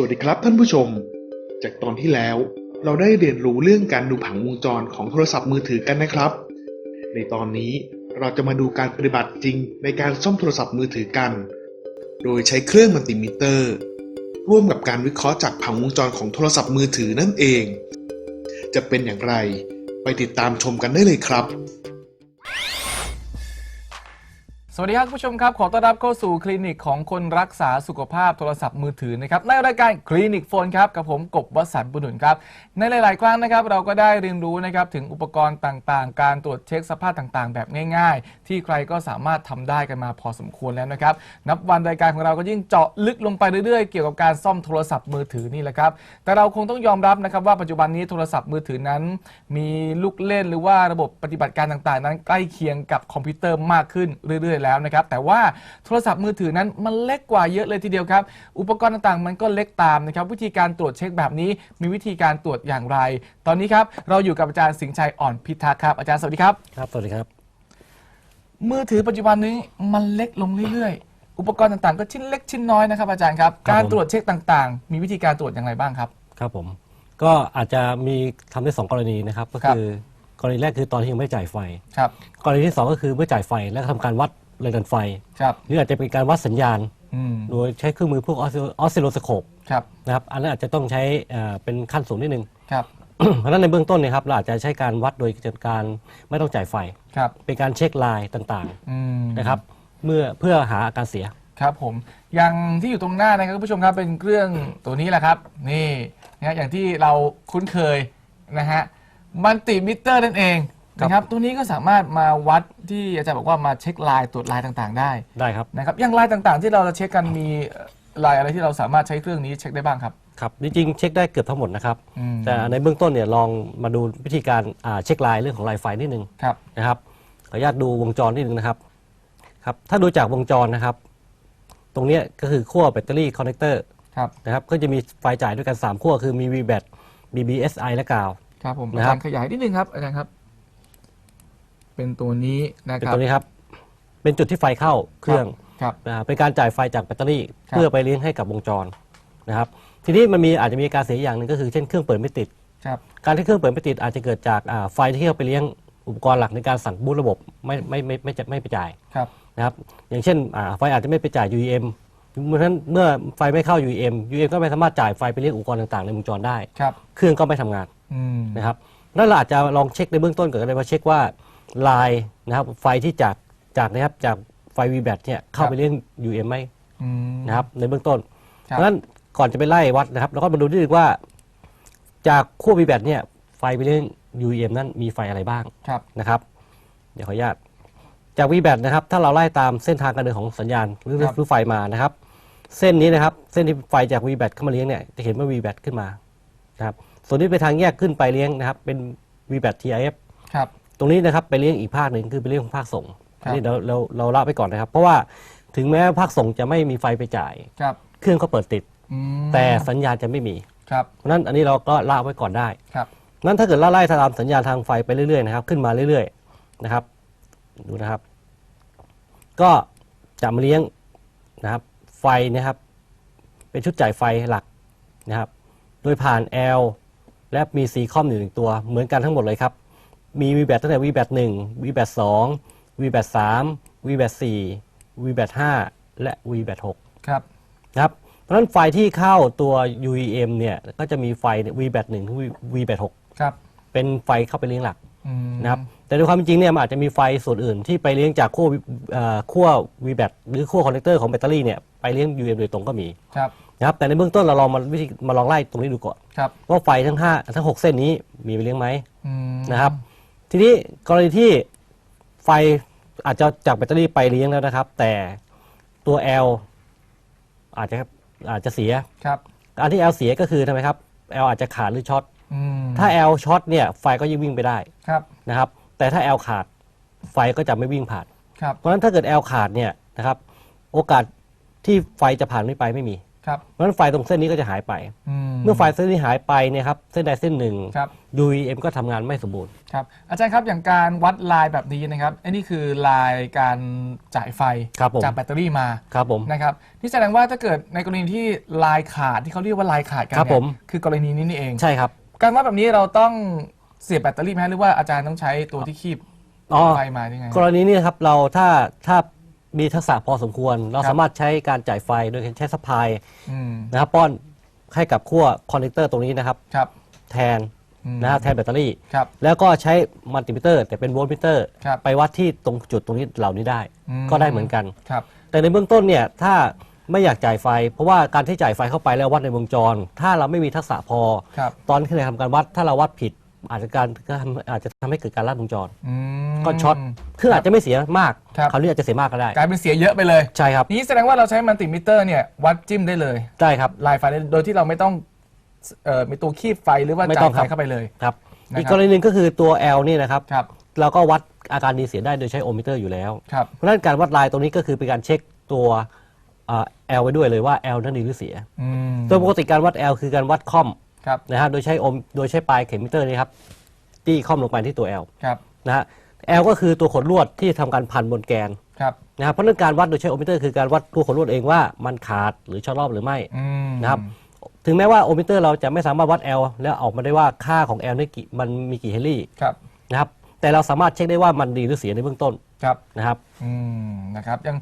สวัสดีครับท่านผู้ชม จากตอนที่แล้วเราได้เรียนรู้เรื่องการดูผังวงจรของโทรศัพท์มือถือกันนะครับ ในตอนนี้เราจะมาดูการปฏิบัติจริงในการซ่อมโทรศัพท์มือถือกัน โดยใช้เครื่องมัลติมิเตอร์ ร่วมกับการวิเคราะห์จากผังวงจรของโทรศัพท์มือถือนั่นเอง จะเป็นอย่างไรไปติดตามชมกันได้เลยครับ สวัสดีครับคุณผู้ชมครับ ขอต้อนรับเข้าสู่คลินิกของคนรักษาสุขภาพโทรศัพท์มือถือนะครับในรายการคลินิกโฟนครับกับผมกบวสันต์บุญหนุนครับในหลาย ๆ ครั้งนะครับเราก็ได้เรียนรู้นะครับถึงอุปกรณ์ต่าง ๆ การตรวจเช็คสภาพต่าง ๆ แบบง่าย ๆ ที่ใครก็สามารถทำได้กันมาพอสมควรแล้วนะครับนับวันรายการของเราก็ยิ่งเจาะลึกลงไปเรื่อย ๆ เกี่ยวกับการซ่อมโทรศัพท์มือถือนี่แหละครับแต่เราคงต้องยอมรับนะครับว่าปัจจุบันนี้โทรศัพท์มือถือนั้น มีลูกเล่นหรือว่าระบบปฏิบัติการต่าง ๆ นั้นใกล้เคียงกับคอมพิวเตอร์มากขึ้นเรื่อย ๆ แล้วนะครับ แต่ว่าโทรศัพท์มือถือนั้นมันเล็กกว่าเยอะเลยทีเดียวครับ อุปกรณ์ต่างๆ มันก็เล็กตามนะครับ วิธีการตรวจเช็คแบบนี้มีวิธีการตรวจอย่างไร ตอนนี้ครับเราอยู่กับอาจารย์สิงห์ชัยอ่อนพิทักษ์ครับอาจารย์สวัสดีครับ ครับ สวัสดีครับ มือถือปัจจุบันนี้มันเล็กลงเรื่อยๆ อุปกรณ์ต่างๆ ก็ชิ้นเล็กชิ้นน้อยนะครับอาจารย์ครับ ครับการผมตรวจเช็คต่างๆ มีวิธีการตรวจอย่างไรบ้างครับ ครับผม ก็อาจจะมีทำได้สองกรณีนะครับ ก็ครับ คือกรณีแรกคือตอนที่ยังไม่จ่ายไฟ ครับ กรณีที่สองก็คือเมื่อจ่ายไฟแล้วก็ทำการวัด แรงดันไฟ ครับหรืออาจจะเป็นการวัดสัญญาณ อืมโดยใช้เครื่องมือพวกออสซิโลสโคปครับนะครับอันนั้นอาจจะต้องใช้เอ่อเป็นขั้นสูงนิดนึง ครับเพราะฉะนั้นในเบื้องต้นเนยครับเราอาจจะใช้การวัดโดยการไม่ต้องจ่ายไฟ ครับเป็นการเช็คลายต่างอืม ๆนะครับเมื่อเพื่อหาอาการเสีย ครับผมอย่างที่อยู่ตรงหน้านะครับคุณผู้ชมครับเป็นเครื่องตัวนี้แหละครับ นี่นะอย่างที่เราคุ้นเคยนะฮะมัลติมิเตอร์นั่นเองครับ นะครับตัวนี้ก็สามารถมาวัดที่อาจารย์บอกว่ามาเช็คลายตรวจลายต่างๆ ได้ได้ครับ นะครับอย่างลายต่างๆ ที่เราจะเช็คกันมีเอ่อลายอะไรที่เราสามารถใช้เครื่องนี้เช็คได้บ้างครับ ครับจริงๆเช็คได้เกือบทั้งหมดนะครับ อืม แต่ในเบื้องต้นเนี่ยลองมาดูวิธีการอ่าเช็คลายเรื่องของลายไฟนิดนึงครับ นะครับขออนุญาตดูวงจรนิดนึงนะครับครับ ถ้าดูจากวงจรนะครับ ตรงเนี้ยก็คือขั้วแบตเตอรี่คอนเนคเตอร์ครับนะครับก็จะมีไฟจ่ายด้วยกัน 3 ขั้วคือมี VBAT BBSI และกาว ครับผมนะอาครัจาบรย์ขยายนิดนึงครับอาจารย์ครับ เป็นตัวนี้นะเป็นครับ ตัวนี้ครับ เป็นจุดที่ไฟเข้าเครื่องครับอ่าเป็นการจ่ายไฟจากแบตเตอรี่ ครับ เพื่อไปเลี้ยงให้กับวงจรนะครับ ทีนี้มันมีอาจจะมีการเสียอย่างหนึ่งก็คือเช่นเครื่องเปิดไม่ติด ครับการที่เครื่องเปิดไม่ติดอาจจะเกิดจากอ่าไฟที่เข้าไปเลี้ยงอุปกรณ์หลักในการสั่งบูตระบบไม่ไม่ไม่ไม่จะไม่ไปจ่ายครับ นะครับ อย่างเช่นอ่าไฟอาจจะไม่ไปจ่าย UEM เพราะฉะนั้นเมื่อไฟไม่เข้า UEM UEM ก็ไม่สามารถจ่ายไฟไปเลี้ยงอุปกรณ์ต่างๆในวงจรได้ ครับ เครื่องก็ไม่ทำงานอืมนะครับแล้วเราอาจจะลองเช็คในเบื้องต้นก่อนก็ได้ว่าเช็คว่า ลายนะครับไฟที่จากจากนะครับจากไฟ VBAT เนี่ยเข้าไปเลี้ยง UEM ไหมอืม นะครับในเบื้องต้นครับ เพราะฉะนั้นก่อนจะไปไล่วัดนะครับเราก็มาดูนิดนึงว่า จากขั้ว VBAT เนี่ยไฟไปเลี้ยง UEM นั้นมีไฟอะไรบ้าง ครับนะครับ เดี๋ยวขออนุญาต จาก VBAT นะครับ ถ้าเราไล่ตามเส้นทางการเดินของสัญญาณหรือครับ หรือไฟมานะครับ เส้นนี้นะครับ เส้นที่ไฟจาก VBAT เข้ามาเลี้ยงเนี่ยจะเห็นว่า VBAT ขึ้นมานะครับ ส่วนนี้เป็นทางแยกขึ้นไปเลี้ยงนะครับ เป็น VBAT TIF ครับ ตรงนี้นะครับไปเลี้ยงอีกภาคหนึ่งคือไปเลี้ยงของภาคส่งครับอันนี้เราเราเราละไปก่อนนะครับ เพราะว่าถึงแม้ภาคส่งจะไม่มีไฟไปจ่าย ครับเครื่องก็เปิดติด อืมแต่สัญญาณจะไม่มี ครับเพราะฉะนั้นอันนี้เราก็ละไว้ก่อนได้ ครับนั้นถ้าเกิดเราไล่ตามสัญญาณทางไฟไปเรื่อยๆนะครับ ขึ้นมาเรื่อยๆนะครับ ดูนะครับ ก็จะมาเลี้ยงนะครับ ไฟนะครับ เป็นชุดจ่ายไฟหลักนะครับ โดยผ่าน L และมีสีคอมอยู่หนึ่งตัวเหมือนกันทั้งหมดเลยครับ มี VBAT ตั้งแต่ VBAT 1 VBAT 2 VBAT 3 VBAT 4 VBAT 5และ VBAT 6ครับ นะครับ เพราะฉะนั้นไฟที่เข้าตัว UEM เนี่ย ก็จะมีไฟเนี่ย VBAT 1ถึง VBAT 6ครับ เป็นไฟเข้าไปเลี้ยงหลักอืมนะครับ แต่ในความเป็นจริงเนี่ยมันอาจจะมีไฟส่วนอื่นที่ไปเลี้ยงจากขั้วเอ่อขั้ว VBAT หรือขั้วคอนเนคเตอร์ของแบตเตอรี่เนี่ยไปเลี้ยง UEM โดยตรงก็มีครับนะครับ แต่ในเบื้องต้นเราลองมาวิธีมาลองไล่ตรงนี้ดูก่อนครับว่าไฟทั้ง5ทั้ง 6 เส้นนี้มีไปเลี้ยงไหมอืมนะครับ ทีนี้กรณีที่ไฟอาจจะจากแบตเตอรี่ไปเลี้ยงแล้วนะครับ แต่ตัว L อาจจะอาจจะเสีย ครับอันที่ L เสียก็คือทำไมครับ L อาจจะขาดหรือช็อตอืมถ้า L ช็อตเนี่ยไฟก็ยังวิ่งไปได้ครับนะครับ แต่ถ้า L ขาดไฟก็จะไม่วิ่งผ่าน ครับ เพราะฉะนั้นถ้าเกิด L ขาดเนี่ยนะครับ โอกาสที่ไฟจะผ่านไม่ไปไม่มี ครับเพราะฉะนั้นไฟตรงเส้นนี้ก็จะหายไปอืมเมื่อไฟเส้นนี้หายไปเนี่ยครับเส้นใดเส้นหนึ่ง ครับ UEM ก็ทำงานไม่สมบูรณ์ ครับอาจารย์ครับอย่างการวัดลายแบบนี้นะครับไอ้นี่คือลายการจ่ายไฟครับผม จากแบตเตอรี่มาครับผม นะครับนี่แสดงว่าถ้าเกิดในกรณีที่ลายขาดที่เขาเรียกว่าลายขาดกันครับเนี่ผยม คือกรณีนี้นี่เอง ใช่ครับ การวัดแบบนี้เราต้องเสียบแบตเตอรี่ไหมฮะหรือว่าอาจารย์ต้องใช้ตัวที่คีบอ๋อ ไฟมายังไง กรณีนี้นะครับเราถ้าถ้า มีทักษะพอสมควร เราครับสามารถใช้การจ่ายไฟโดยใช้สปายอืมนะครับป้อนให้กับขั้วคอนเนคเตอร์ตรงนี้นะครับ ครับ แทนอืม นะครับแทนแบตเตอรี่ ครับ แล้วก็ใช้มัลติมิเตอร์ แต่เป็นโวลต์มิเตอร์ ครับไปวัดที่ตรงจุดตรงนี้เหล่านี้ได้ อืม ก็ได้เหมือนกัน ครับ แต่ในเบื้องต้นเนี่ยถ้าไม่อยากจ่ายไฟ เพราะว่าการที่จ่ายไฟเข้าไปแล้ววัดในวงจร ถ้าเราไม่มีทักษะพอ ครับตอนที่เราทำการวัดถ้าเราวัดผิด อาจจะการก็ทำอาจจะทำให้เกิดการลัดวงจร อืม ก็ช็อตคืออาจจะไม่เสียมากครับคราวนี้อาจจะเสียมากก็ได้กลายเป็นเสียเยอะไปเลย ใช่ครับนี้แสดงว่าเราใช้มัลติมิเตอร์เนี่ยวัดจิ้มได้เลยได้ครับ ลายไฟได้โดยที่เราไม่ต้องเอ่อมีตัวคีบไฟหรือว่าไม่จ่าต้อยงไฟครับ เข้าไปเลย ครับ นะครับ อีกกรณีหนึ่งก็คือตัว L นี่นะครับ ครับเราก็วัดอาการดีเสียได้โดยใช้โอห์มมิเตอร์อยู่แล้ว ครับ เพราะฉะนั้นการวัดลายตรงนี้ก็คือเป็นการเช็คตัวอ่า L ไว้ด้วยเลยว่า L นั้นดีหรือเสีย อืม โดยปกติการวัด L คือการวัดคอม ครับนะฮะโดยใช้โอห์มโดยใช้ปลายเข็มมิเตอร์นี่ครับที่คอมลงไปที่ตัว L ครับนะฮะ L ก็คือตัวขดลวดที่ทำการพันบนแกนครับนะครับเพราะฉะนั้นการวัดโดยใช้โอห์มมิเตอร์คือการวัดตัวขดลวดเองว่ามันขาดหรือช็อตรอบหรือไม่อืมนะครับถึงแม้ว่าโอห์มมิเตอร์เราจะไม่สามารถวัด L แล้วออกมาได้ว่าค่าของ L นี่กี่มันมีกี่เฮนรี่ครับนะครับแต่เราสามารถเช็คได้ว่ามันดีหรือเสียในเบื้องต้นครับนะครับอืมนะครับยัง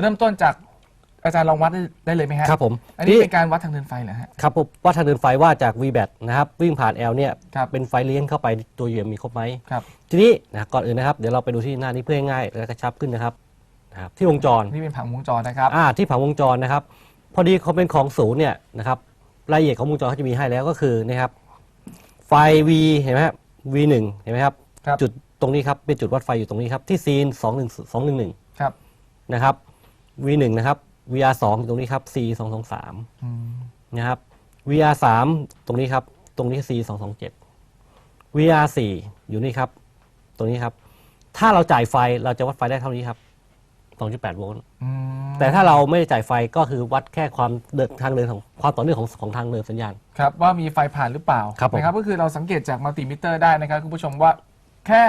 เริ่มต้นจาก อาจารย์ลองวัดได้ได้เลยไหมฮะครับผมอันนี้นี่เป็นการวัดทางเดินไฟเหรอฮะครับผมวัดทางเดินไฟว่าจาก VBAT นะครับวิ่งผ่าน L เนี่ยครับเป็นไฟเลี้ยงเข้าไปตัวเหยื่อมีครบไหมครับทีนี้นะก่อนอื่นนะครับเดี๋ยวเราไปดูที่หน้านี้เพื่อให้ง่ายและกระชับขึ้นนะครับนะครับที่วงจรนี่เป็นผังวงจรนะครับอ่าที่ผังวงจรนะครับ พอดีเขาเป็นของศูนย์เนี่ยนะครับรายละเอียดของวงจรเขาจะมีให้แล้วก็คือนะครับไฟ V เห็นไหมครับ V1 เห็นไหมครับครับจุดตรงนี้ครับเป็นจุดวัดไฟอยู่ตรงนี้ครับที่ซีน2 1 2 1 1ครับนะครับ V1 นะครับ VR2 อยู่ตรงนี้ครับ C 2 2 3อืมนะครับ VR3 ตรงนี้ครับ ตรงนี้ C 2 2 7 VR4 อยู่นี่ครับ ตรงนี้ครับ ถ้าเราจ่ายไฟเราจะวัดไฟได้เท่านี้ครับ2.8โวลต์อืมแต่ถ้าเราไม่ได้จ่ายไฟก็คือวัดแค่ความเดินทางเดินของความต่อเนื่องของของทางเดินสัญญาณ ครับ ว่ามีไฟผ่านหรือเปล่าครับผม นะครับก็คือเราสังเกตจากมัลติมิเตอร์ได้นะครับคุณผู้ชมว่าแค่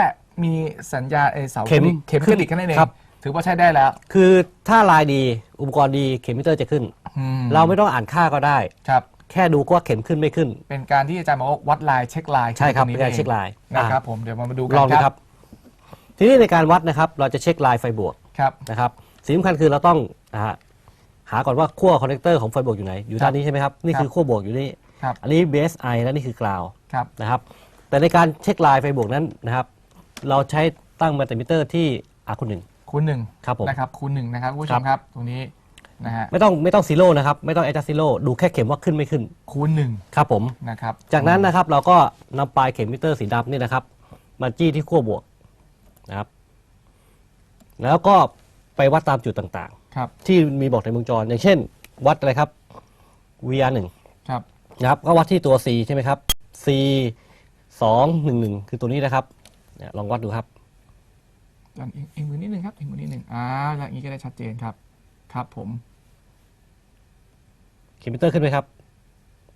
มีสัญญาณเออเสาเข็มเข็มกระดิกแค่นั้นเอง ครับ ถือว่าใช้ได้แล้ว คือถ้าลายดีอุปกรณ์ดีเข็มมิเตอร์จะขึ้น อืมเราไม่ต้องอ่านค่าก็ได้ ครับ แค่ดูว่าเข็มขึ้นไม่ขึ้น เป็นการที่อาจารย์บอกว่าวัดลายเช็คลายใช่ครับตงเป็นการเช็คลายนะครับอ่ผมเดี๋ยวมาดูากัลองนดูคครัรับบทีนี้ในการวัดนะครับเราจะเช็คลายไฟบวกครับนะครับสิ่งสำคัญคือเราต้องอ่าหาก่อนว่าขั้วคอนเนคเตอร์ของไฟบวกอยู่ไหน อยู่ด้านนี้ใช่ไหมครับ นี่คือขั้วบวกอยู่นี่ ครับอันนี้ BSI และนี่คือกราวครับนะครับ แต่ในการเช็คลายไฟบวกนั้นนะครับ เราใช้ตั้งมัลติมิเตอร์ที่อาคุณหนึ่ง คูณหนึ่งครับผม นะครับคูณหนึ่งนะครับคุณผู้ชครัมบครับตรงนี้นะฮะไม่ต้องไม่ต้องซีโร่นะครับ ไม่ต้องแอดซีโร่ดูแค่เข็มว่าขึ้นไม่ขึ้นคูณหนึ่งครับผม นะครับจากนั้นนะครับเราก็นำปลายเข็มมิเตอร์สีดำนี่นะครับ มาจี้ที่ขั้วบวกนะครับ แล้วก็ไปวัดตามจุดต่างครับๆ ที่มีบอกในวงจร อย่างเช่น วัดอะไรครับ VR 1 ครับนะครับก็วัดที่ตัว C ใช่ไหมครับ C 2 1 1 คือตัวนี้นะครับเนี่ยลองวัดดูครับลองเอี ยงเอียงมือนิดนึงครับเอียงมือนิดนึงอ่าอย่างนี้ก็ได้ชัดเจนครับ ครับผมเข็มมิเตอร์ขึ้นไหมครับ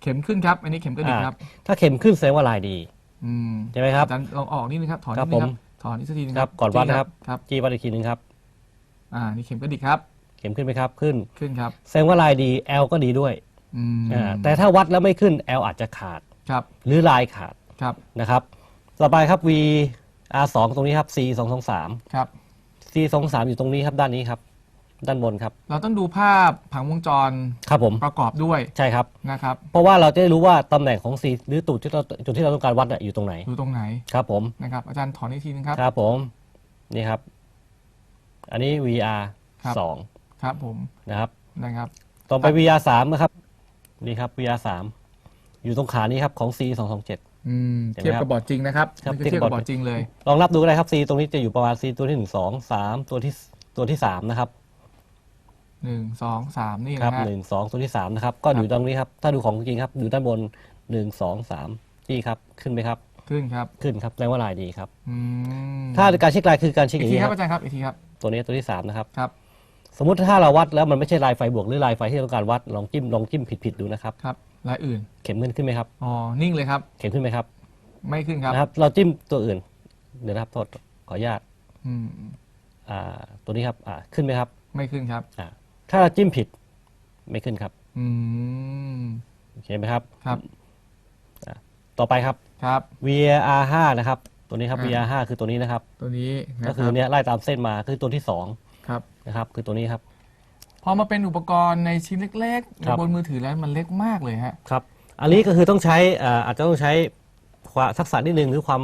เข็มขึ้นครับ อันนี้เข็มกระดิกอ่าครับ ถ้าเข็มขึ้นแสดงว่าลายดีอืมใช่ไหมครับอาจารย์ลองออกนิดนึงครับ ถอนครันิบดนึงคผรับมถอนอีกสักทีนึงครับ ก่อนวัดนะครับครับจี้วัดอีกทีหนึงครับ อ่า นี่เข็มกระดิกครับ เข็มขึ้นไหมครับ ขึ้น ขึ้นครับ แสดงว่าลายดี L ก็ดีด้วยอืมอ่า แต่ถ้าวัดแล้วไม่ขึ้น L อาจจะขาด ครับ หรือลายขาด ครับ นะครับ ต่อไปครับ V R 2 ตรงนี้ครับ C 2 2 3 ครับ C 2 3 อยู่ตรงนี้ครับด้านนี้ครับ ด้านบนครับ เราต้องดูภาพผังวงจรครับผม ประกอบด้วยใช่ครับ นะครับ เพราะว่าเราจะได้รู้ว่าตำแหน่งของ C หรือจุดที่เราจุดที่เราต้องการวัดน่ะอยู่ตรงไหนดูตรงไหนครับผม นะครับ อาจารย์ถอนอีกทีนึงครับ ครับผม นี่ครับ อันนี้ VR ครับ 2ครับผมนะครับ นะครับ ต่อไป VR 3นะครับ นี่ครับ VR 3อยู่ตรงขานี้ครับของ C 2 2 7 อืมเห็นไหมเทียบกับบอร์ดจริงนะครับครับนี่คือเทีเทียยบบกักับบบบออร์ร์ดดจริงเลยลองนับดูก็ได้ครับ C ตรงนี้จะอยู่ประมาณ C ตัวที่1 2 3ตัวที่ตัวที่3นะครับหนึ่งสองสามนี่ครับนะฮะหนึ่งสองตัวที่สามนะครับก็อยู่ตรงนี้ครับถ้าดูของจริงครับอยู่ด้านบนหนึ่งสองสามนี่ครับขึ้นไหมครับขึ้นครับขึ้นครับแสดงว่าลายดีครับ อืมถ้าการเช็คลายคือการเช็คออีกย่างทีนี้คครับรับอาจารย์ครับอีกทีครับตัวนี้ตัวที่สามนะครับ ครับสมมติถ้าเราวัดแล้วมันไม่ใช่ลายไฟบวกหรือลายไฟที่ต้องการวัดลองจิ้มลองจิ้มผิดๆดูนะครับ ครับ ลายอื่น เข็มขึ้นขึ้นไหมครับ อ๋อ นิ่งเลยครับ เข็มขึ้นไหมครับไม่ขึ้นครับนะครับ เราจิ้มตัวอื่น เดี๋ยวนะครับโทษขออนุญาตอืมอ่าตัวนี้ครับอ่าขึ้นไหมครับไม่ขึ้นครับ อ่าถ้าเราจิ้มผิดไม่ขึ้นครับอืมโอเคไหมครับ ครับต่อไปครับ ครับ VAR 5นะครับ ตัวนี้ครับอ่า VAR 5คือตัวนี้นะครับ ตัวนี้นะก็คคือรับเนี้ยไล่ตามเส้นมาคือตัวที่สองครับนะครับ คือตัวนี้ครับ พอมาเป็นอุปกรณ์ในชิ้นเล็กๆครับ บนมือถือแล้วมันเล็กมากเลยฮะ ครับ อันนี้ก็คือต้องใช้อ่าอาจจะต้องใช้ความทักษะนิดนึงหรือความ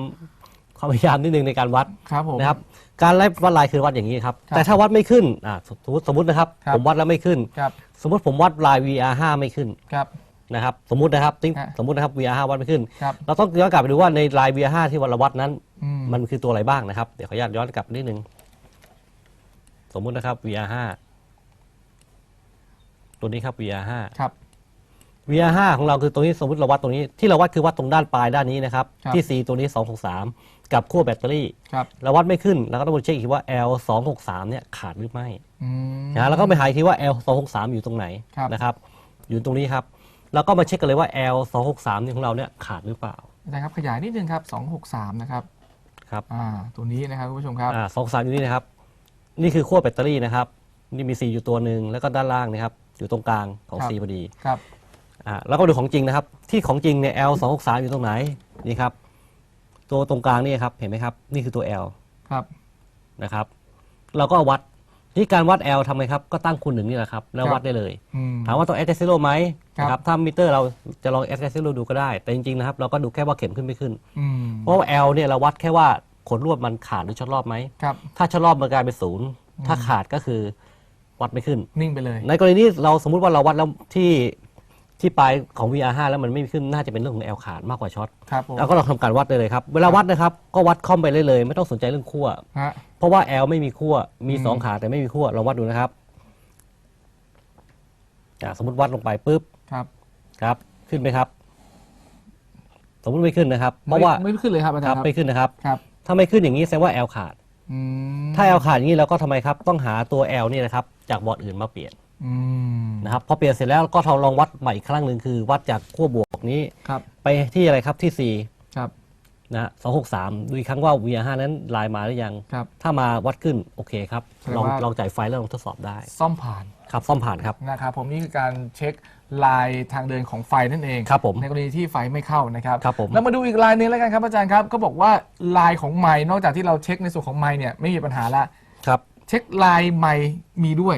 ความพยายามนิดนึงในการวัดครับผม นะครับ การไล่วัดลายคือวัดอย่างนี้ครับ ครับแต่ถ้าวัดไม่ขึ้นอ่าสมมติสมมตินะครับ ครับ ผมวัดแล้วไม่ขึ้น ครับสมมติผมวัดลาย VR 5ไม่ขึ้นครับ นะครับ สมมตินะครับติ๊งฮะ สมมตินะครับ VR 5วัดไม่ขึ้น ครับเราต้องย้อนกลับไปดูว่าในลาย VR 5ที่วัดเราวัดนั้น อืมมันคือตัวอะไรบ้างนะครับ เดี๋ยวขออนุญาตย้อนกลับนิดนึง สมมุตินะครับ VR 5 ตัวนี้ครับ VR 5 ครับ VR 5ของเราคือตรงนี้สมมติเราวัดตรงนี้ที่เราวัดคือวัดตรงด้านปลายด้านนี้นะครับ ครับ ที่ C ตัวนี้ 263 กับขั้วแบตเตอรี่ ครับเราวัดไม่ขึ้นเราก็ต้องมาเช็คอีกทีว่า L 263เนี่ยขาดหรือไม่อืม นะแล้วก็ไปหาอีกทีว่า L 263อยู่ตรงไหนครับ นะครับ อยู่ตรงนี้ครับแล้วก็มาเช็คกันเลยว่า L 263นี่ของเราเนี่ยขาดหรือเปล่าอาจารย์ครับขยายนิดนึงครับ263นะครับครับ อ่าตัวนี้นะครับคุณผู้ชมครับอ่าสองสามอยู่นี่นะครับ นี่คือขั้วแบตเตอรี่นะครับ นี่มี C อยู่ตัวหนึ่งแล้วก็ด้านล่างนะครับ อยู่ตรงกลางของ ครับ C พอดีครับ อ่าแล้วก็ดูของจริงนะครับ ที่ของจริงเนี่ย L 2 6 3อยู่ตรงไหนนี่ครับ ตัวตรงกลางนี่ครับเห็นไหมครับ นี่คือตัว L ครับ นะครับ เราก็เอาวัดที่การวัด L ทำไงครับ ก็ตั้งคูณหนึ่งนี่แหละครับ แล้วครับวัดได้เลย อืม ถามว่าต้อง add zero ไหมครับ นะครับถ้ามิเตอร์เราจะลอง add zero ดูก็ได้ แต่จริงๆนะครับเราก็ดูแค่ว่าเข็มขึ้นไม่ขึ้น อืมเพราะว่า L เนี่ยเราวัดแค่ว่าขนลวดมันขาดหรือช็อตรอบไหม ครับ ถ้าช็อตรอบมันกลายเป็นศูนย์ถ้าขาดก็คือ วัดไม่ขึ้น นิ่งไปเลย ในกรณีนี้เราสมมุติว่าเราวัดแล้วที่ที่ปลายของ VR 5 แล้วมันไม่ขึ้นน่าจะเป็นเรื่องของ L ขาดมากกว่าช็อตครับผมเราก็ลองทำการวัดได้เลยครับ เวลาวัดนะครับก็วัดค่อมไปเลยเลย ไม่ต้องสนใจเรื่องขั้วฮะ เพราะว่า L ไม่มีขั้วมีอืมสองขาแต่ไม่มีขั้วลองวัดดูนะครับอะสมมติวัดลงไปปุ๊บครับครับ ขึ้นไหมครับ สมมติไม่ขึ้นนะครับเพราะว่าไม่ไม่ขึ้นเลยครับอาคจารรับย์ครับไม่ขึ้นนะครับ ครับ ถ้าไม่ขึ้นอย่างนี้แสดงว่า L ขาด อืมถ้า L ขาดอย่างนี้เราก็ทำไมครับ ต้องหาตัว L นี่นะครับจากบอร์ดอื่นมาเปลี่ยนอืมนะครับพอเปลี่ยนเสร็จแล้วก็ทดลองวัดใหม่อีกครั้งหนึ่งคือ วัดจากขั้วบวกนี้ ครับไปที่อะไรครับที่ ครับ4 นะสองหกสามดูอีกครั้งว่า VR 5 นั้นลายมาหรือยัง ครับ ถ้ามาวัดขึ้นโอเคครับแสดงลองว่า ลองจ่ายไฟแล้วลองทดสอบได้ ซ่อมผ่าน ครับซ่อมผ่านครับ นะครับผมนี่คือการเช็ค ลายทางเดินของไฟนั่นเองครับผมในกรณีที่ไฟไม่เข้านะครับครับผมแล้วมาดูอีกลายหนึงแล้วกันครับอาจารย์ครับก็บอกว่าลายของไม้นอกจากที่เราเช็คในส่วนของไม้เนี่ยไม่มีปัญหาละครับเช็คลายไม้มีด้วย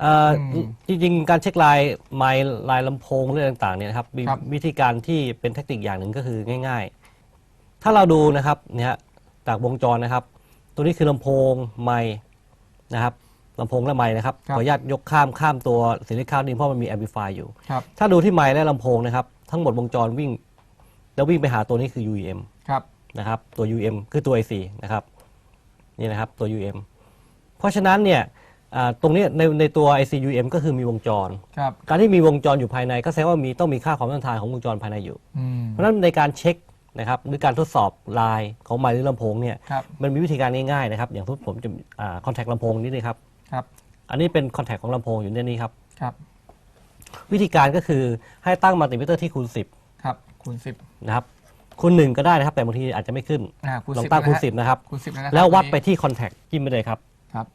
เอ่ออมจริงๆ การเช็คลายไมล์ลายลำโพงเรื่องต่างๆเนี่ยนะครับมีครับวิธีการที่เป็นเทคนิคอย่างหนึ่งก็คือง่าย ๆ ถ้าเราดูนะครับเนี่ยฮะจากวงจรนะครับ ตัวนี้คือลำโพงไมล์นะครับ ลำโพงและไมล์นะครับครัขบออนุญาตยกข้ามข้ามตัวสิลิคอนนี่เพราะมันมีแอมพลิฟายอยู่ ครับถ้าดูที่ไมล์และลำโพงนะครับ ทั้งหมดวงจรวิ่ง แล้ววิ่งไปหาตัวนี้คือ UEM ครับนะครับตัว UM คือตัว IC นะครับนี่นะครับตัว UM เพราะฉะนั้นเนี่ยอ่าตรงนี้ในในตัว IC UM ก็คือมีวงจร ครับการที่มีวงจรอยู่ภายในก็แสดงว่ามีต้องมีค่าความต้านทานของวงจรภายในอยู่ อืมเพราะฉะนั้นในการเช็คนะครับหรือการทดสอบลายของไมค์หรือลำโพงเนี่ยครับมันมีวิธีการง่ายๆนะครับอย่างทุกผมจะคอนแทคลำโพงนี่เลยครับ ครับอันนี้เป็นคอนแทคของลำโพงอยู่ในนี้ครับ ครับวิธีการก็คือให้ตั้งมัลติมิเตอร์ที่คูณ ครับคูณสิบ10 นะครับ คูณ 1 ก็ได้นะครับ แต่บางทีอาจจะไม่ขึ้น อ่าคูณลองสิบตั้งคูณ นะฮะ10 นะครับ คูณสิบนะครับแล้ววัดไปตรงนี้ที่คอนแทคจิ้มไปเลยครับ ครับ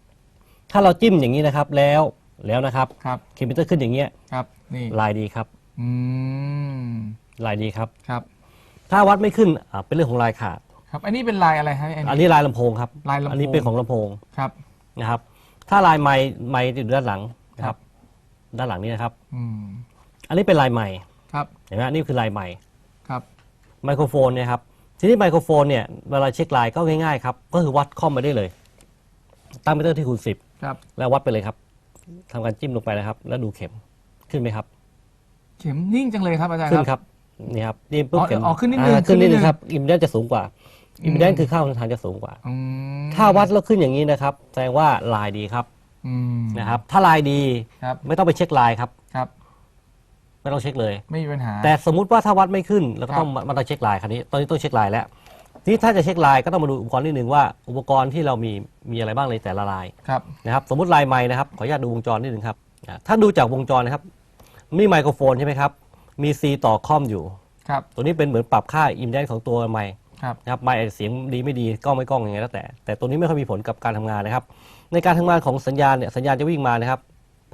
ถ้าเราจิ้มอย่างนี้นะครับแล้วแล้วนะครับครับเคมิเตอร์ขึ้นอย่างเงี้ยครับนี่ลายดีครับอืมลายดีครับ ครับ ถ้าวัดไม่ขึ้นอ่าเป็นเรื่องของลายขาด ครับ อันนี้เป็นลายอะไรฮะอันอันนี้ นี้ลายลำโพงครับลายลำโพง อันนี้เป็นของลำโพงครับ นะครับ ถ้าลายไม้ไม้อยู่ด้านหลังนะคครัรับบด้านหลังนี้นะครับ อืมอันนี้เป็นลายไม้ครับเห็นไหมนี่คือลายไม้ครับ ไมโครโฟนเนี่ยครับทีนี้ไมโครโฟนเนี่ยเวลาเช็คลายก็ง่ายๆครับก็คือวัดข้อมไปได้เลย ตั้งมิเตอร์ที่คูณ10ครับ แล้ววัดไปเลยครับทำการจิ้มลงไปนะครับ แล้วดูเข็มขึ้นไหมครับ เข็มนิ่งจังเลยครับอาจารย์ขึ้คนรับครับ นี่ครับนี่ปุ๊บอ๋อเข็มอ๋อขึ้นนิดนึงาขึ้นนิดนึงขึ้นนิดนึงครับอิมเดนจะสูงกว่า อืมอิมเดนคือค่าความต้านทานจะสูงกว่า อืมถ้าวัดแล้วขึ้นอย่างนี้นะครับ แสดงว่าลายดีครับอืมนะครับ ถ้าลายดีครับไม่ต้องไปเช็คลายครับ ครับ ไม่ต้องเช็คเลย ไม่มีปัญหา แต่สมมุติว่าถ้าวัดไม่ขึ้นเราก็ครับต้องมามาต้องเช็คลายคราวนี้ ตอนนี้ต้องเช็คลายแล้วทีนี้ถ้าจะเช็คลายก็ต้องมาดูอุปกรณ์นิดนึงว่าอุปกรณ์ที่เรามีมีอะไรบ้างในแต่ละลาย ครับ นะครับสมมติลายไม้นะครับขออนุญาตดูวงจรนิดนึงครับอ่าถ้าดูจากวงจรนะครับ มีไมโครโฟนใช่ไหมครับ มีซีต่อคอมอยู่ ครับ ตัวนี้เป็นเหมือนปรับค่าอิมแดนของตัวไมค์ ครับ นะครับไมค์เสียงดีไม่ดีกล้องไม่กล้องยังไงแล้วแต่ แต่ตัวนี้ไม่ค่อยมีผลกับการทำงานนะครับ ในการทำงานของสัญญาณเนี่ยสัญญาณจะวิ่งมานะครับ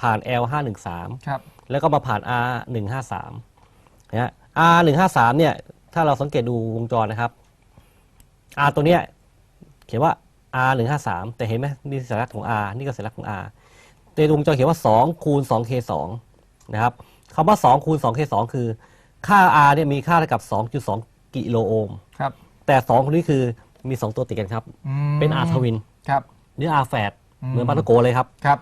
ผ่าน L 5 1 3 ครับ แล้วก็มาผ่าน R 1 5 3 นะฮะ R 1 5 3 เนี่ย ถ้าเราสังเกตดูวงจรนะครับ R ตัวเนี้ยเขียนว่า R 1 5 3 แต่เห็นไหมนี่สัญลักษณ์ของ R นี่ก็สัญลักษณ์ของ R ในวงจรเขียนว่า2คูณ 2K 2 นะครับคำว่า2คูณ 2K 2 คือ ค่า R เนี่ยมีค่าเท่ากับ 2.2 กิโลโอห์ม ครับ แต่สองคนนี้คือมี2ตัวติดกันครับ อืมเป็น R ทวินครับ หรือ R แฝดอืม เหมือนปาตะโกเลยครับ ครับ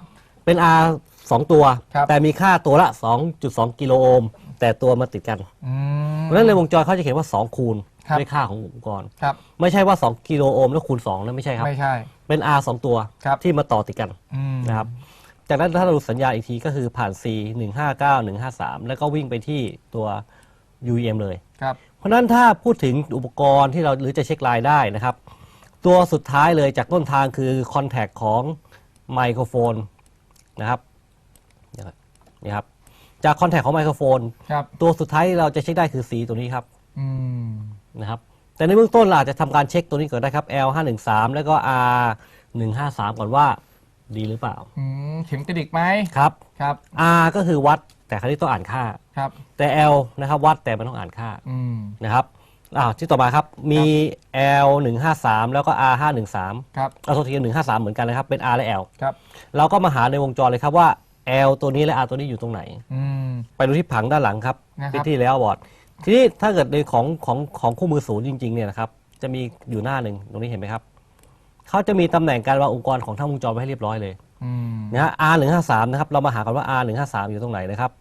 เป็น R สองตัว ครับ แต่มีค่าตัวละ 2.2 กิโลโอห์มแต่ตัวมาติดกันอืม เพราะฉะนั้นในวงจรเขาจะเขียนว่า 2 คูณครับ ด้วยค่าของอุปกรณ์ ครับ ไม่ใช่ว่า 2 กิโลโอห์มแล้วคูณ2นะไม่ใช่ครับ ไม่ใช่ เป็น R 2 ตัวครับ ที่มาต่อติดกันอืมนะครับจากนั้นถ้าเราดูสัญญาณอีกทีก็คือผ่าน C 159 153 แล้วก็วิ่งไปที่ตัว UEM เลย ครับ เพราะฉะนั้นถ้าพูดถึงอุปกรณ์ที่เราหรือจะเช็คลายได้นะครับ ตัวสุดท้ายเลยจากต้นทางคือคอนแทคของไมโครโฟนนะครับนี่ครับจากคอนแทคของไมโครโฟน ครับ ตัวสุดท้ายที่เราจะเช็คได้คือสีตัวนี้ครับอืม นะครับแต่ในเบื้องต้นเราอาจจะทำการเช็คตัวนี้ก่อนได้ครับ L 5 1 3แล้วก็ R 1 5 3ก่อนว่าดีหรือเปล่าอืม เข็มกระดิกไหมครับ ครับ R ก็คือวัดแต่ครั้นี้ต้องอ่านค่า ครับ แต่ L นะครับวัดแต่มันต้องอ่านค่าอืม นะครับอ้าวที่ต่อมาครับมี L 1 5 3แล้วก็ R 5 1 3ครับ เอาโทษที1 5 3เหมือนกันนะครับเป็น R และ L ครับ เราก็มาหาในวงจรเลยครับว่า L ตัวนี้และ R ตัวนี้อยู่ตรงไหน อืม ไปดูที่ผังด้านหลังครับนะครับเป็นที่แล้วบอร์ดทีนี้ถ้าเกิดในของของของคู่มือศูนย์จริงๆเนี่ยนะครับจะมีอยู่หน้าหนึ่งตรงนี้เห็นไหมครับเขาจะมีตำแหน่งการวางอุปกรณ์ของทั้งวงจรไว้ให้เรียบร้อยเลยอืม นะฮะ R 1 5 3นะครับเรามาหากันว่า R 1 5 3อยู่ตรงไหนนะครับ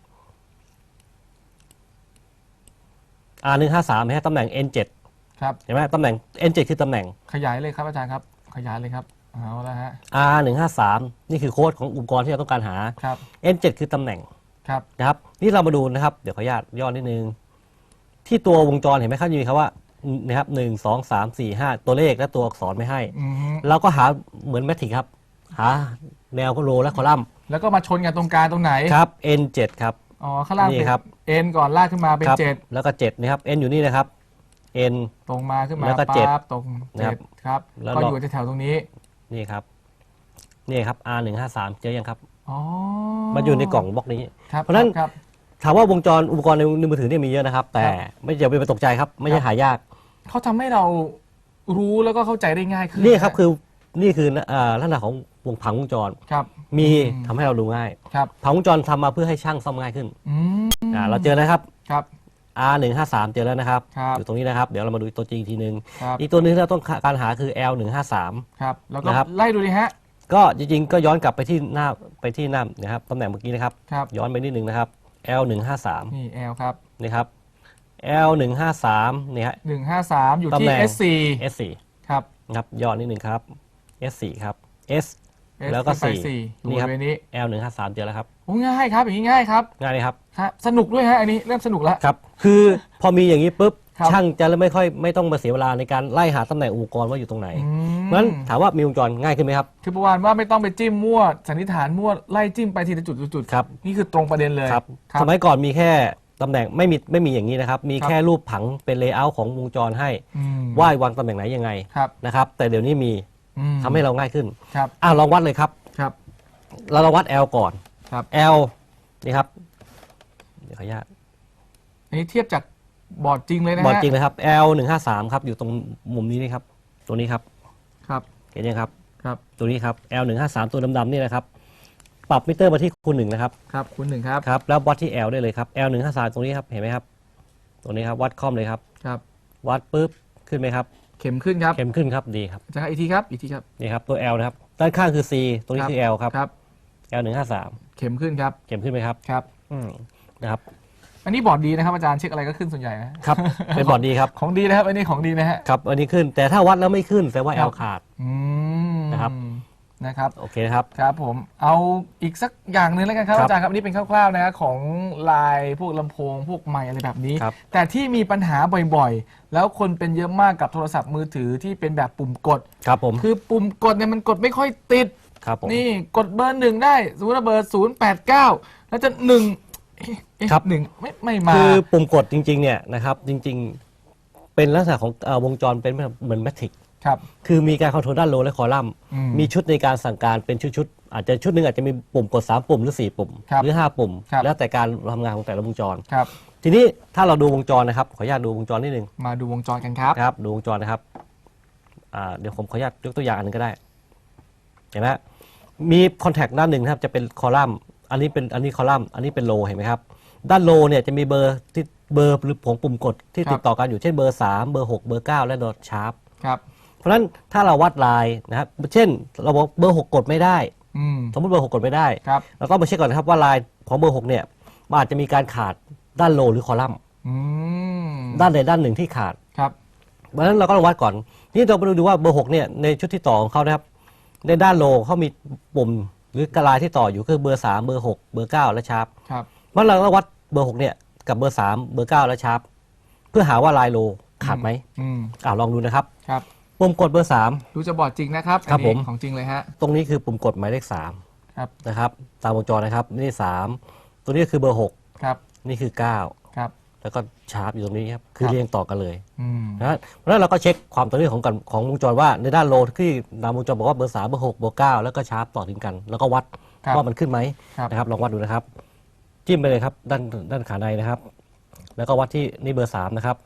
R 1 5 3 นะฮะตำแหน่ง N 7 ครับ เห็นไหมตำแหน่ง N 7 คือตำแหน่ง ขยายเลยครับอาจารย์ครับ ขยายเลยครับเอาละฮะ R 1 5 3 นี่คือโค้ดของอุปกรณ์ที่เราต้องการหา ครับ N 7 คือตำแหน่งครับนะครับ นี่เรามาดูนะครับ เดี๋ยวขออนุญาตย่อนิดนึง ที่ตัววงจรเห็นไหมครับจะมีคำว่านะครับหนึ่งสองสามสี่ห้าตัวเลขและตัวอักษรไม่ให้ อืมเราก็หาเหมือนแมทริกครับ หาแนวโรและคอลัมน์แล้วก็มาชนกันตรงกลางตรงไหน ครับ N 7 ครับ อ๋อข้างล่างนี่เป็นครับ เอ็นก่อนลากขึ้นมาเป็นครับเจ็ดแล้วก็7นะครับ N อยู่นี่นะครับ N ตรงมาขึ้นมาแล้วก็เจ็ดปั๊บตรงนะครัเจ็บดครับแล้วก็เรา อยู่แถวๆตรงนี้นี่ครับนี่ครับ R 1 5 3เจอยังครับ อ๋อมันอยู่ในกล่องบล็อกนี้ ครับเพราะฉะนั้น ครับ ถามว่าวงจรอุปกรณ์ในในมือถือเนี่ยมีเยอะนะครับ แต่ครับไม่อย่าไปตกใจครับ ไม่ใช่ครับหายาก เขาทำให้เรารู้แล้วก็เข้าใจได้ง่ายขึ้นนี่ครับคือนี่คืออ่าลักษณะของ วงผังวงจร ครับ มีอืม ทำให้เราดูง่าย ครับผังวงจรทำมาเพื่อให้ช่างซ่อมง่ายขึ้นอืมอ่าเราเจอแล้วครับ ครับ R 1 5 3เจอแล้วนะครับครับ อยู่ตรงนี้นะครับ เดี๋ยวเรามาดูตัวจริงอีกทีนึง ครับอีกตัวหนึงที่เราต้องการหาคือ L 1 5 3 ครับ แล้วก็นะครับ ไล่ดูดิฮะ ก็จริงๆ ก็ย้อนกลับไปที่หน้าไปที่หน้านะครับตำแหน่งเมื่อกี้นะครับ ครับ ย้อนไปนิดนึงนะครับ L 1 5 3นี่ L ครับนี่ครับ L 1 5 3นี่ฮะหนึ่งห้าสามอยู่ตำที่ แหน่ง S4 S 4 ครับ นะครับย้อนนิดนึงครับ S 4 ครับ S S แล้วก็ขึ้นไปสี่สี่นี่บครับริเวณนี้ L 1 5 3เจอแล้วครับ โอ้ง่ายครับอย่างนี้ง่ายครับง่ายเลยครับครับสนุกด้วยฮะอันนี้เริ่มสนุกแล้ว ครับ คือพอมีอย่างนี้ปุ๊บ ครับ ช่างจะไม่ค่อยไม่ต้องมาเสียเวลาในการไล่หาตำแหน่งอุปกรณ์ว่าอยู่ตรงไหนอืมเพราะฉะนั้นถามว่ามีวงจรง่ายขึ้นไหมครับ คือประมาณว่าไม่ต้องไปจิ้มมั่วสันนิษฐานมั่วไล่จิ้มไปทีละจุดจุดๆครับ นี่คือตรงประเด็นเลยครับครับ สมัยก่อนมีแค่ตำแหน่งไม่มีไม่มีอย่างนี้นะครับ มีครับ แค่รูปผังเป็นเลเยอร์ของวงจรให้อืมว่าวางตำแหน่งไหนยังไงครับ นะครับ แต่เดี๋ยวนี้มี อืมทำให้เราง่ายขึ้นครับอะลองวัดเลยครับครับ เราลองวัด L ก่อน ครับ L นี่ครับเดี๋ยวขออนุญาตอันนี้เทียบจากบอร์ดจริงเลยนะฮะบอร์ดจริงเลยครับ L 1 5 3ครับอยู่ตรงมุมนี้นี่ครับ ตัวนี้ครับครับเห็นยังครับ ครับตัวนี้ครับ L 1 5 3ตัวดำๆนี่นะครับ ปรับมิเตอร์มาที่คูณหนึ่งนะครับ ครับคุณหนึ่งครับครับ แล้ววัดที่ L ได้เลยครับ L 1 5 3ตรงนี้ครับ เห็นไหมครับ ตรงนี้ครับ วัดคอมเลยครับ ครับ วัดปุ๊บ ขึ้นไหมครับ เข็มขึ้นครับเข็มขึ้นครับดีครับอาจารย์ครับอีกทีครับอีกทีครับนี่ครับตัว L นะครับด้านข้างคือ C ตรงนี้คือ L ครับ ครับ L 1 5 3เข็มขึ้นครับเข็มขึ้นไหมครับครับ อืมนะครับอันนี้บอร์ดดีนะครับอาจารย์เช็คอะไรก็ขึ้นส่วนใหญ่นะครับ เป็นบอร์ดดีครับของดีนะครับอันนี้ของดีนะฮะครับอันนี้ขึ้นแต่ถ้าวัดแล้วไม่ขึ้นแสดงว่าครับ L ขาด อืม นะครับนะครับโอเคนะครับ ครับผมเอาอีกสักอย่างหนึ่งแล้วกันครับครับอาจารย์ครับอันนี่เป็นคร่าวๆนะของลายพวกลำโพงพวกไมค์อะไรแบบนี้ ครับแต่ที่มีปัญหาบ่อยๆ แล้วคนเป็นเยอะมากกับโทรศัพท์มือถือที่เป็นแบบปุ่มกด ครับผมคือปุ่มกดเนี่ยมันกดไม่ค่อยติด ครับผม นี่กดเบอร์หนึ่งได้สมมติว่าเบอร์ศูนย์แปดเก้าแล้วจะหนึ่งเอ๊ะเอ๊ะครับ หนึ่งไม่ไม่มา คือปุ่มกดจริงๆเนี่ยนะครับจริงๆ เป็นลักษณะของเอ่อวงจรเป็นเหมือนแมทริก ครับ คือมีการคอนโทรลด้านโลและคอลัมน์ อืมมีชุดในการสั่งการเป็นชุดๆ อาจจะชุดหนึ่งอาจจะมีปุ่มกด 3 ปุ่มหรือ 4 ปุ่ม ครับหรือ 5 ปุ่ม ครับ แล้วแต่การทำงานของแต่ละวงจร ครับ ทีนี้ถ้าเราดูวงจรนะครับ ขออนุญาตดูวงจรนิดนึงมาดูวงจรกันครับ ครับ ดูวงจรนะครับอ่าเดี๋ยวผมขออนุญาตยกตัวอย่างอันหนึงก็ได้ เห็นไหมมีคอนแทคด้านหนึ่งนะครับ จะเป็นคอลัมน์ อันนี้เป็นอันนี้คอลัมน์ อันนี้เป็นโลเห็นไหมครับ ด้านโลเนี่ยจะมีเบอร์ที่เบอร์หรือผงปุ่มกดที่ครับ ติดต่อกันอยู่เช่นเบอร์ 3 เบอร์ 6 เบอร์ 9 และดอทชาร์ป ครับ เพราะฉะนั้นถ้าเราวัดลายนะครับเช่น เราบอกเบอร์6กดไม่ได้ อืมสมมติเบอร์6กดไม่ได้ ครับเราต้องมาเช็คก่อนนะครับว่าลายของเบอร์6เนี่ยมันอาจจะมีการขาดด้านโลหรือคอลัมน์ อืมด้านใดด้านหนึ่งที่ขาด ครับ เพราะฉะนั้นเราก็ลองวัดก่อน นี่เราไปดูดูว่าเบอร์6เนี่ยในชุดที่ต่อของเขานะครับ ในด้านโลเขามีปุ่มหรือกระลายที่ต่ออยู่คือเบอร์3เบอร์6เบอร์9และชาร์ปครับ เพราะเราก็วัดเบอร์6เนี่ยกับเบอร์3เบอร์9และชาร์ปเพื่อหาว่าลายโลขาดไหมอืมอ่าลองดูนะครับ ครับ ปุ่มกดเบอร์ดูจะบอดจริงนะครับครับอันนี้ผม ของจริงเลยฮะ3ตรงนี้คือปุ่มกดหมายเลข3ครับ นะครับตามวงจรนะครับนี่สามตัวนี้คือเบอร์หกครับนี่คือเก้าครับ แล้วก็ชาร์ปอยู่ตรงนี้ครับคือครับ เรียงต่อกันเลยอืมนะเพราะฉะนั้นเราก็เช็คความต่อเนื่องของกันของวงจรว่าในด้านโลที่นามวงจรบอกว่าเบอร์สามเบอร์หกเบอร์เก้าแล้วก็ชาร์ปต่อถึงกัน แล้วก็วัดครับ ว่ามันขึ้นไหมครับ นะครับลองวัดดูนะครับ จิ้มไปเลยครับด้านด้านขาในนะครับ แล้วก็วัดที่นี่เบอร์สามนะครับ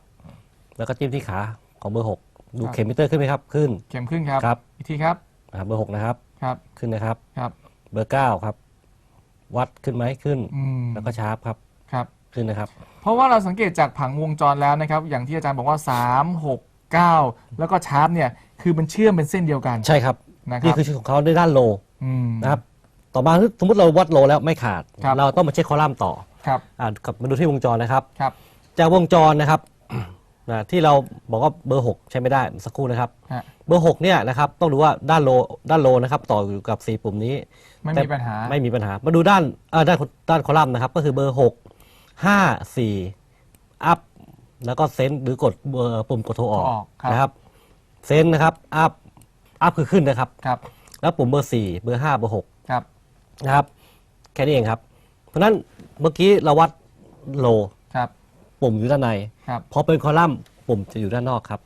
แล้วก็จิ้มที่ขาของเบอร์หก ดูเข็มมิเตอร์ขึ้นไหมครับ ขึ้น เข็มขึ้นครับ ครับ อีกทีครับนะครับเบอร์หกนะครับ ครับขึ้นนะครับ ครับเบอร์เก้าครับ วัดขึ้นไหมขึ้น อืมแล้วก็ชาร์ปครับ ครับ ขึ้นนะครับ เพราะว่าเราสังเกตจากผังวงจรแล้วนะครับ อย่างที่อาจารย์บอกว่า 3 6 9 แล้วก็ชาร์ปเนี่ย คือมันเชื่อมเป็นเส้นเดียวกันใช่ครับ นะคนี่รับคือชุดของเขาในด้านโลอืม นะครับ ต่อมาสมมติเราวัดโลแล้วไม่ขาด ครับ เราต้องมาเช็คคอลัมน์ต่อครับ อ่ากลับมาดูที่วงจรนะครับ ครับ จากวงจรนะครับ นะที่เราบอกว่าเบอร์ 6 ใช้ไม่ได้สักครู่นะครับ ฮะเบอร์ 6 เนี่ยนะครับต้องดูว่าด้านโลด้านโลนะครับต่ออยู่กับ 4 ปุ่มนี้ไม่แต่มีปัญหา ไม่มีปัญหา มาดูด้านเอ่อด้านด้านคอลัมน์นะครับ ก็คือเบอร์ 6 5 4อัพแล้วก็เซนหรือกดเบอร์ปุ่มกดโทรออกโทรออกครับ นะครับเซนนะครับอัพอัพคือขึ้นนะครับ ครับแล้วปุ่มเบอร์ 4 เบอร์ 5 เบอร์ 6 ครับ นะครับ แค่นี้เองครับ เพราะฉะนั้นเมื่อกี้เราวัดโลครับ ปุ่มอยู่ด้านในครับ พอเป็นคอลัมน์ปุ่มจะอยู่ด้านนอกครับ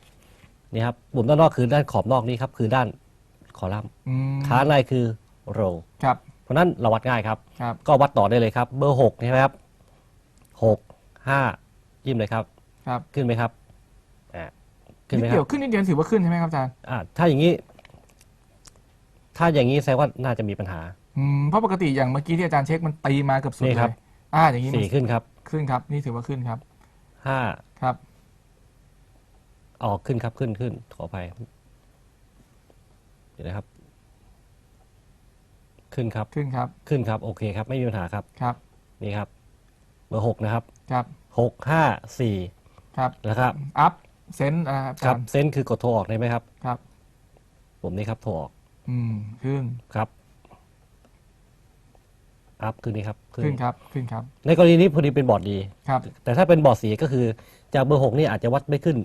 นี่ครับปุ่มด้านนอกคือด้านขอบนอกนี้ครับคือด้านคอลัมน์อืมขาในคือโรครับ เพราะฉะนั้นเราวัดง่ายครับ ครับ ก็วัดต่อได้เลยครับ เบอร์หกใช่ไหมครับหกห้ายิ้มเลยครับ ครับขึ้นไหมครับอ่าขึ้นนิไหดมคเดียรัวบขึ้นนิดเดียวถือว่าขึ้นใช่ไหมครับอาจารย์อ่าถ้าอย่างนี้ ถ้าอย่างนี้แสดงว่าน่าจะมีปัญหา อืมเพราะปกติอย่างเมื่อกี้ที่อาจารย์เช็คมันตีมาเกือบสุดนี่เลครับ ยอ่าอย่างนี้มันสี่ขึ้นครับ ขึ้นครับ นี่ถือว่าขึ้นครับ ห้าครับ ออกขึ้นครับขึ้นขึ้น ขออภัยเดี๋ยวนะครับ ขึ้นครับ ขึ้นครับ ขึ้นครับ โอเคครับ ไม่มีปัญหาครับ ครับ นี่ครับ เบอร์หกนะครับ ครับหกห้าสี่ครับนะครับ อัพเซนต์นะครับอาครัจาบรย์เซนคือกดโทรออกได้ไหมครับ ครับปุ่มนี้ครับโทรออก อืม ขึ้น ครับ อัพขึ้นนี่ครับขึ้นครับขึ้นครับ ในกรณีนี้พอดีเป็นบอร์ดดีครับแต่ถ้าเป็นบอร์ดสีก็คือจากเบอร์หกนี่อาจจะวัดไม่ขึ้น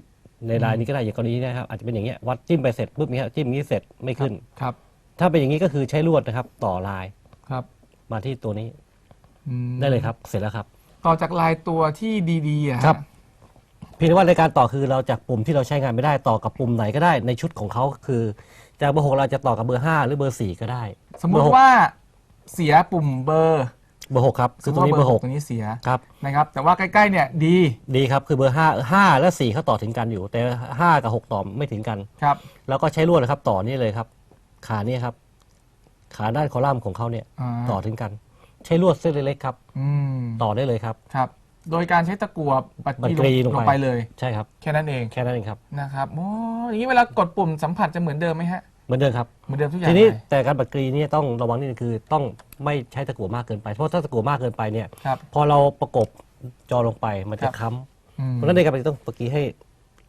ในรายนี้ก็ได้อย่างกรณีนี้นะครับอาจจะเป็นอย่างเงี้ยวัดจิ้มไปเสร็จปุ๊บนี้ครับจิ้มนี้เสร็จไม่ขึ้นครับ ถ้าเป็นอย่างนี้ก็คือใช้ลวดนะครับต่อลายครับ มาที่ตัวนี้อืมได้เลยครับเสร็จแล้วครับ ต่อจากลายตัวที่ดีๆอะฮะครับเพียงแต่ว่าในการต่อคือเราจากปุ่มที่เราใช้งานไม่ได้ต่อกับปุ่มไหนก็ได้ในชุดของเขาคือ จากเบอร์หกเราจะต่อกับเบอร์ห้าหรือเบอร์สี่ก็ได้ สมมุติว่า เสียปุ่มเบอร์เบอร์หกครับสคืมอมตัวตินี้ว่าเบอร์หกตัวนี้เสียครับนะครับแต่ว่าใกล้ๆเนี่ยดีดีครับคือเบอร์ห้าห้าและสี่เขาต่อถึงกันอยู่ แต่ห้ากับหกต่อไม่ถึงกันครับ แล้วก็ใช้ลวดนะครับต่อนี่เลยครับ ขานี่ครับ ขาด้านคอลัมน์ของเขาเนี่ยอ่า ต่อถึงกัน ใช้ลวดเส้นเล็กๆครับอืมต่อได้เลยครับ ครับ โดยการใช้ตะกั่วบัดบัดกรีลงไป ลงไปเลย ใช่ครับ แค่นั้นเองแค่นั้นเองครับ นะครับโอ้อย่างนี้เวลากดปุ่มสัมผัสจะเหมือนเดิมไหมฮะ เหมือนเดิมครับ เหมือนเดิมทุกอย่างทีนี้เลยแต่การบัดกรีนี่ต้องระวังนิดนึงคือต้องไม่ใช้ตะกั่วมากเกินไปเพราะถ้าตะกั่วมากเกินไปเนี่ยครับพอเราประกบจอลงไปมันครัจะบค้อืำมเพราะฉะนั้นในการบัดกรีต้องบัดกรีให้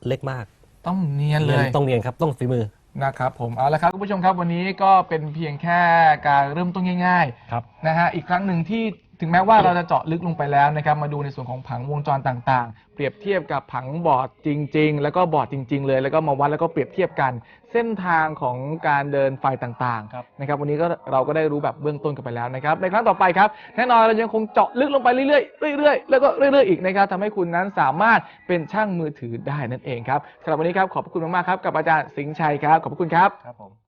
เล็กมากต้องเนียนเลย ต้องเนียนครับต้องฝีมือ นะครับผมเอาละครับคุณผู้ชมครับวันนี้ก็เป็นเพียงแค่การเริ่มต้นง่าย ครับ ๆ นะฮะอีกครั้งหนึ่งที่ ถึงแม้ว่าเราจะเจาะลึกลงไปแล้วนะครับมาดูในส่วนของผังวงจรต่างๆ เปรียบเทียบกับผังบอร์ดจริง ๆ แล้วก็บอร์ดจริง ๆ เลย แล้วก็มาวัดแล้วก็เปรียบเทียบกัน เส้นทางของการเดินไฟต่างครับ ๆนะครับวันนี้ก็เราก็ได้รู้แบบเบื้องต้นกันไปแล้วนะครับในครั้งต่อไปครับแน่นอนเรายังคงเจาะลึกลงไปเรื่อยๆเรื่อยๆแล้วก็เรื่อยๆอีกนะครับทำให้คุณนั้นสามารถเป็นช่างมือถือได้นั่นเองครับสำหรับวันนี้ครับขอบพระคุณมากๆครับกับอาจารย์สิงห์ชัยครับขอบพระคุณครับ ครับผม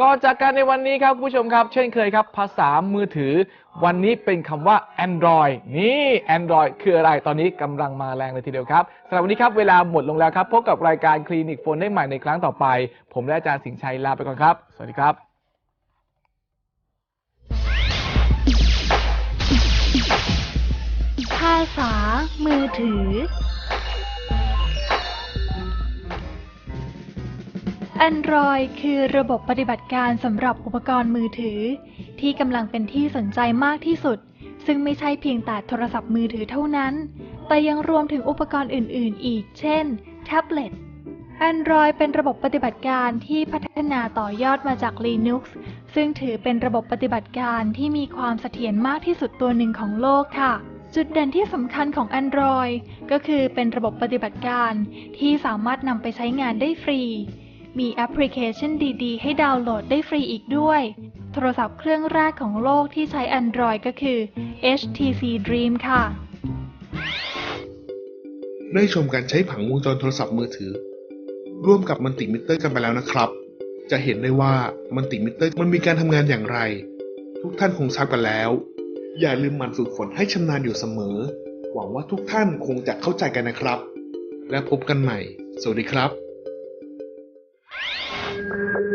ก่อนจากกันในวันนี้ครับผู้ชมครับ เช่นเคยครับ ภาษามือถือ วันนี้เป็นคำว่า Android นี่ Android คืออะไรตอนนี้กำลังมาแรงเลยทีเดียวครับสำหรับวันนี้ครับเวลาหมดลงแล้วครับ พบกับรายการคลินิกโฟนได้ใหม่ในครั้งต่อไป ผมและอาจารย์สิงห์ชัยลาไปก่อนครับ สวัสดีครับภาษามือถือ Android คือระบบปฏิบัติการสำหรับอุปกรณ์มือถือ ที่กำลังเป็นที่สนใจมากที่สุด ซึ่งไม่ใช่เพียงแต่โทรศัพท์มือถือเท่านั้น แต่ยังรวมถึงอุปกรณ์อื่น ๆ อีก เช่น แท็บเล็ต Android เป็นระบบปฏิบัติการที่พัฒนาต่อยอดมาจาก Linux ซึ่งถือเป็นระบบปฏิบัติการที่มีความเสถียรมากที่สุดตัวหนึ่งของโลกค่ะ จุดเด่นที่สำคัญของ Android ก็คือเป็นระบบปฏิบัติการที่สามารถนำไปใช้งานได้ฟรี มีแอปพลิเคชันดีๆ ให้ดาวน์โหลดได้ฟรีอีกด้วย โทรศัพท์เครื่องแรกของโลกที่ใช้ Android ก็คือ HTC Dream ค่ะ ได้ชมการใช้ผังวงจรโทรศัพท์มือถือ ร่วมกับมันติมิเตอร์กันไปแล้วนะครับ จะเห็นได้ว่ามันติมิเตอร์มันมีการทำงานอย่างไร ทุกท่านคงทราบกันแล้ว อย่าลืมหมั่นฝึกฝนให้ชำนาญอยู่เสมอ หวังว่าทุกท่านคงจะเข้าใจกันนะครับ และพบกันใหม่ สวัสดีครับ thank you